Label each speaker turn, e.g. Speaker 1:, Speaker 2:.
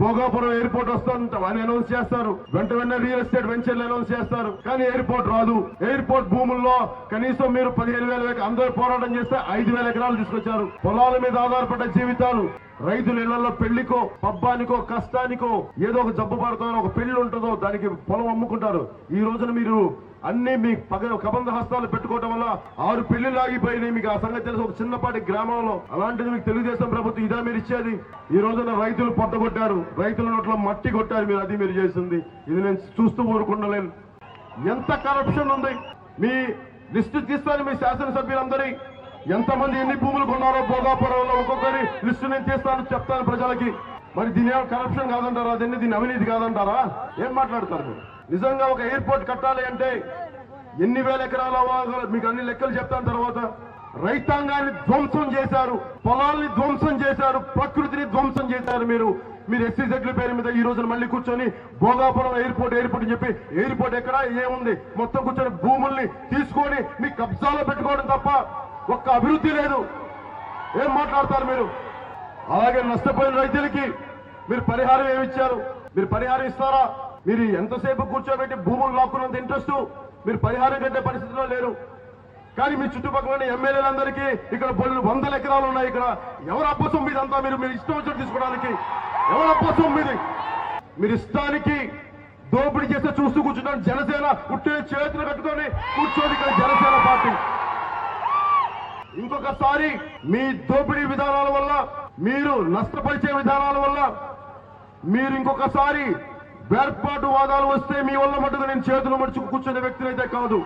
Speaker 1: Bhogapuram airport వస్తుంది అని announce చేస్తారు. వెంట వెంటనే రియల్ ఎస్టేట్ వెంచర్లు అనౌన్స్ చేస్తారు. కానీ ఎయిర్పోర్ట్ రాదు. ఎయిర్పోర్ట్ భూముల్లో కనీసం మీరు పదిహేను వేల అందరూ పోరాటం చేస్తే ఐదు వేల ఎకరాలు తీసుకొచ్చారు. పొలాల మీద ఆధారపడ్డ జీవితాలు. రైతుల ఇళ్ళలో పెళ్ళికో పబ్బానికో కష్టానికో ఏదో ఒక జబ్బు పడుతుందో ఒక పెళ్ళి ఉంటుందో దానికి పొలం అమ్ముకుంటారు. ఈ రోజున మీరు అన్ని మీ పగ కబంధ హస్తాలు పెట్టుకోవడం వల్ల ఆరు పెళ్ళి లాగిపోయినాయి మీకు ఆ సంగతి తెలుసు. ఒక చిన్నపాటి గ్రామంలో అలాంటిది మీకు తెలుగుదేశం ప్రభుత్వం ఇదా మీరు ఇచ్చేది? ఈ రోజున రైతులు పొట్టగొట్టారు. రైతుల నోట్లో మట్టి కొట్టారు మీరు. అది మీరు చేసింది. ఇది నేను చూస్తూ ఊరుకుండలేను ఎంత కరప్షన్ ఉంది? మీ లిస్టు తీస్తాను మీ శాసనసభ్యులందరి. ఎంతమంది ఎన్ని భూములు కొన్నారో భోగాపురంలో ఒక్కొక్కరి లిస్టు నేను చేస్తాను చెప్తాను ప్రజలకి. మరి దీని కరప్షన్ కాదంటారా? దీన్ని దీని అవినీతి కాదంటారా? ఏం మాట్లాడతారు మీరు? నిజంగా ఒక ఎయిర్పోర్ట్ కట్టాలి అంటే ఎన్ని వేల ఎకరాల మీకు అన్ని లెక్కలు చెప్తాను తర్వాత. రైతాంగాన్ని ధ్వంసం చేశారు పొలాల్ని ధ్వంసం చేశారు ప్రకృతిని ధ్వంసం చేశారు మీరు. మీరు ఎస్సీ సెట్ల పేరు మీద ఈ రోజున మళ్ళీ కూర్చొని భోగాపురం ఎయిర్పోర్ట్ ఎయిర్పోర్ట్ అని చెప్పి ఎయిర్పోర్ట్ ఎక్కడ? ఏముంది? మొత్తం కూర్చొని భూముల్ని తీసుకొని మీ కబ్జాలో పెట్టుకోవడం తప్ప ఒక్క అభివృద్ధి లేదు. ఏం మాట్లాడతారు మీరు? అలాగే నష్టపోయిన రైతులకి మీరు పరిహారం ఏమిచ్చారు మీరు పరిహారం ఇస్తారా? మీరు ఎంతసేపు కూర్చోబెట్టి భూములు లాక్కున్నంత ఇంట్రెస్ట్? మీరు పరిహారం కట్టే పరిస్థితిలో లేరు. కానీ మీ చుట్టుపక్కల ఉన్న ఎమ్మెల్యేలందరికీ ఇక్కడ బళ్ళు వందల ఎకరాలు ఉన్నాయి. ఇక్కడ ఎవరు అబ్బసం మీదంతా మీరు? మీరు ఇష్టం వచ్చినట్టు తీసుకోవడానికి. ఎవరు అబ్బసం మీది? మీరు ఇష్టానికి దోపిడీ చేస్తే చూస్తూ కూర్చుంటాను జనసేన ఉట్టే చేతులు కట్టుకొని కూర్చోని ఇక్కడ జనసేన ఒక్కసారి మీ దోపిడీ విధానాల వల్ల మీరు నష్టపరిచే విధానాల వల్ల మీరు ఇంకొకసారి వేర్పాటు వాదాలు వస్తే మీ వల్ల మటుకు నేను చేతులు మడుచుకు కూర్చునే వ్యక్తినైతే కాదు.